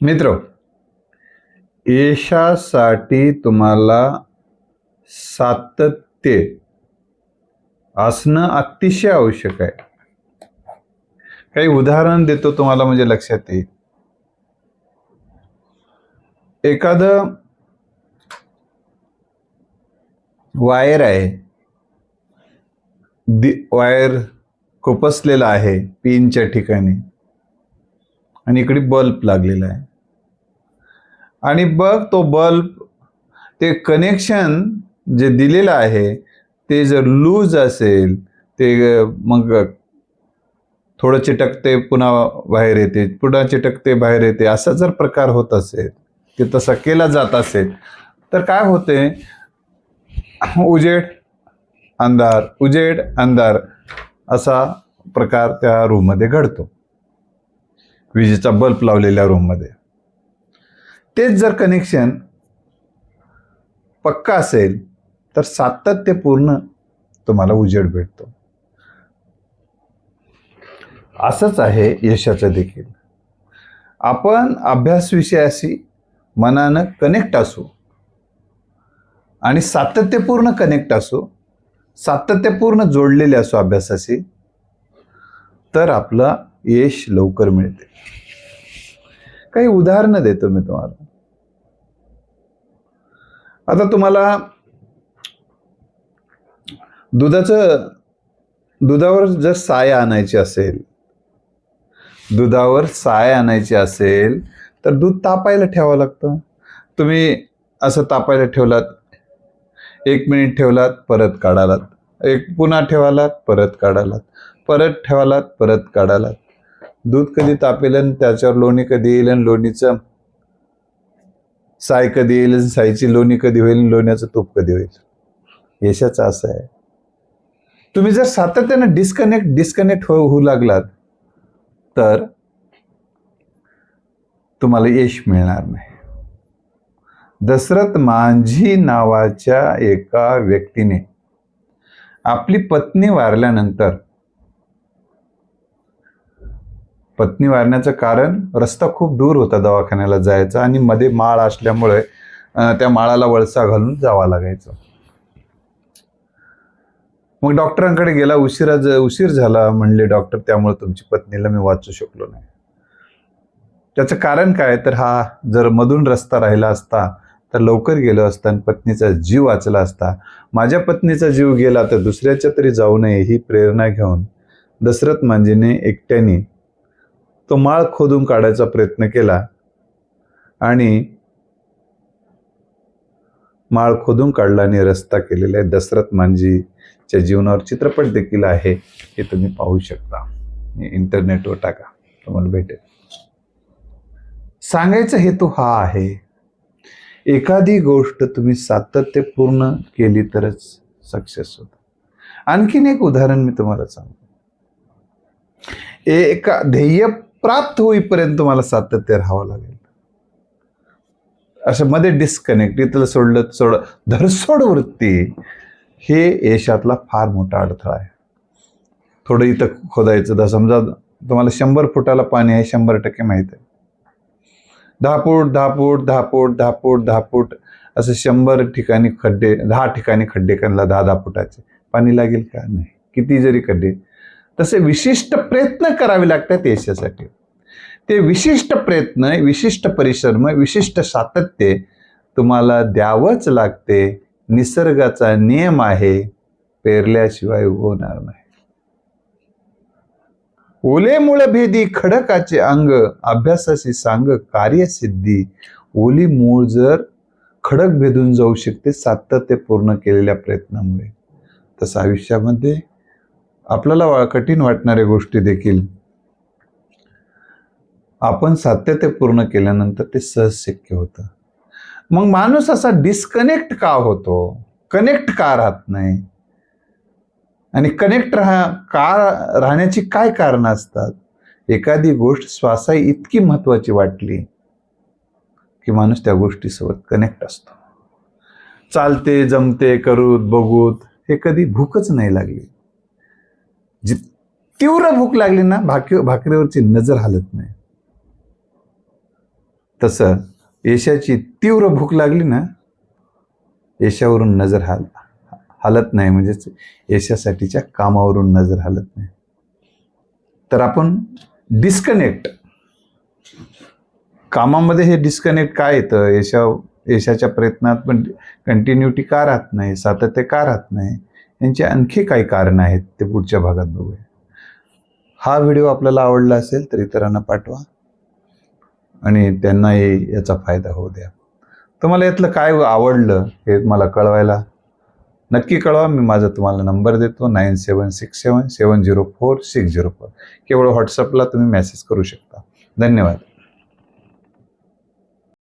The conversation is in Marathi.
मित्र यशासाठी तुम्हाला सातत्य असणं अतिशय आवश्यक आहे. काही उदाहरण देतो तुम्हाला म्हणजे लक्षात येईल. एखादं वायर आहे. दि वायर खुपसलेला आहे पिनच्या ठिकाणी. आणि इकडे बल्ब लागलेला आहे. आणि बघ तो बल्ब ते कनेक्शन जे दिलेलं आहे ते जर लूज असेल ते मग थोडं चिटकते पुन्हा बाहेर येते पुन्हा चिटकते बाहेर येते असा जर प्रकार होत असेल की तसा केला जात असेल तर काय होते? उजेड अंधार उजेड अंधार असा प्रकार त्या रूममध्ये घडतो. विजेचा बल्ब लावलेल्या रूममध्ये तेच जर कनेक्शन पक्का असेल तर सातत्यपूर्ण तुम्हाला उजेड भेटतो. असंच आहे यशाचं देखील. आपण अभ्यास विषयाशी मनानं कनेक्ट असू आणि सातत्यपूर्ण कनेक्ट असू सातत्यपूर्ण जोडलेले असो अभ्यासाशी तर आपलं यश लवकर मिळते. काही उदाहरणं देतो मी तुम्हाला. आता तुम्हाला दुधाचं दुधावर जर साय आणायची असेल दुधावर साय आणायची असेल तर दूध तापायला ठेवावं लागतं. तुम्ही असं तापायला ठेवलात एक मिनिट ठेवलात परत काढालात. एक पुन्हा ठेवालात परत काढालात. परत ठेवालात परत काढालात. दूध कधी तापेल आणि त्याच्यावर लोणी कधी येईल आणि लोणीचं साय कधी येईल आणि सायची लोणी कधी होईल आणि लोण्याचं तूप कधी होईल? यशाचं असं आहे. तुम्ही जर सातत्यानं डिस्कनेक्ट डिस्कनेक्ट हो- होऊ लागलात तर तुम्हाला यश मिळणार नाही. दशरथ मांझी नावाच्या एका व्यक्तीने आपली पत्नी वारल्यानंतर पत्नी वारण्याचं कारण रस्ता खूप दूर होता दवाखान्याला जायचा आणि मध्ये माळ असल्यामुळे त्या माळाला वळसा घालून जावा लागायचं. मग डॉक्टरांकडे गेला उशिरा ज- उशीर झाला म्हणले डॉक्टर त्यामुळे तुमची पत्नीला मी वाचू शकलो नाही. त्याचं कारण काय? तर हा जर मधून रस्ता राहिला असता तर लवकर गेलो असता आणि पत्नीचा जीव वाचला असता. माझ्या पत्नीचा जीव गेला तर दुसऱ्याच्या तरी जाऊ नये ही प्रेरणा घेऊन दशरथ मांजीने एकट्याने तो माळ खोदून काढायचा प्रयत्न केला आणि माळ खोदून काढला आणि रस्ता केलेला आहे. दशरथ मांजीच्या जीवनावर चित्रपट देखील आहे हे तुम्ही पाहू शकता. इंटरनेटवर टाका तुम्हाला भेटेल. सांगायचा हेतू हा आहे एखादी गोष्ट तुम्ही सातत्य पूर्ण केली तरच सक्सेस होत. आणखीन एक उदाहरण मी तुम्हाला सांगतो. एका ध्येय प्राप्त होईपर्यंत तुम्हाला सातत्य राहावं लागेल. असं मध्ये डिस्कनेक्ट इथलं सोडलं सोड धरसोड वृत्ती हे यशातला फार मोठा अडथळा आहे. थोडं इथं खोदायचं तर समजा तुम्हाला शंभर फुटाला पाणी आहे शंभर टक्के माहीत आहे. दहा फूट दहा फूट दहा फूट दहा फूट दहा फूट असं शंभर ठिकाणी खड्डे दहा ठिकाणी खड्डे करला दहा दहा फुटाचे. पाणी लागेल का? नाही. किती जरी खड्डे तसे विशिष्ट प्रयत्न करावे लागतात यशासाठी. ते विशिष्ट प्रयत्न विशिष्ट परिश्रम विशिष्ट सातत्य तुम्हाला द्यावंच लागते. निसर्गाचा नियम आहे पेरल्याशिवाय उगवणार नाही. ओलेमुळ भेदी खडकाचे अंग अभ्यासाशी सांग कार्यसिद्धी. ओली मूळ जर खडक भेदून जाऊ शकते सातत्य पूर्ण केलेल्या प्रयत्नामुळे. तसं आयुष्यामध्ये आपल्याला कठीण वाटणाऱ्या गोष्टी देखील आपण सातत्य पूर्ण केल्यानंतर ते सहज शक्य होतं. मग माणूस असा डिस्कनेक्ट का होतो? कनेक्ट का राहत नाही? आणि कनेक्ट राहा का राहण्याची काय कारणं असतात? एखादी गोष्ट श्वासाई इतकी महत्वाची वाटली की माणूस त्या गोष्टीसोबत कनेक्ट असतो. चालते जमते करूत बघूत हे कधी भूकच नाही लागली. जी तीव्र भूक लागली ना भाकी भाकरीवरची नजर हालत नाही. तसं यशाची तीव्र भूक लागली ना यशावरून नजर हाल हालत नाही. म्हणजेच यशासाठीच्या कामावरून नजर हालत नाही. तर आपण डिस्कनेक्ट कामामध्ये हे डिस्कनेक्ट काय येतं? यशा यशाच्या प्रयत्नात पण कंटिन्युटी का राहत नाही? सातत्य का राहत नाही? यांची आणखी काही कारणं आहेत ते पुढच्या भागात बघूया. हा व्हिडिओ आपल्याला आवडला असेल तर इतरांना पाठवा. आणि त्यांनाही याचा फायदा होऊ द्या. तुम्हाला यातलं काय आवडलं हे मला कळवायला? नक्की कळवा मी माझा तुम्हाला नंबर देतो nine seven six seven seven zero four six zero four. केवळ व्हॉट्सअपला तुम्ही मेसेज करू शकता. धन्यवाद.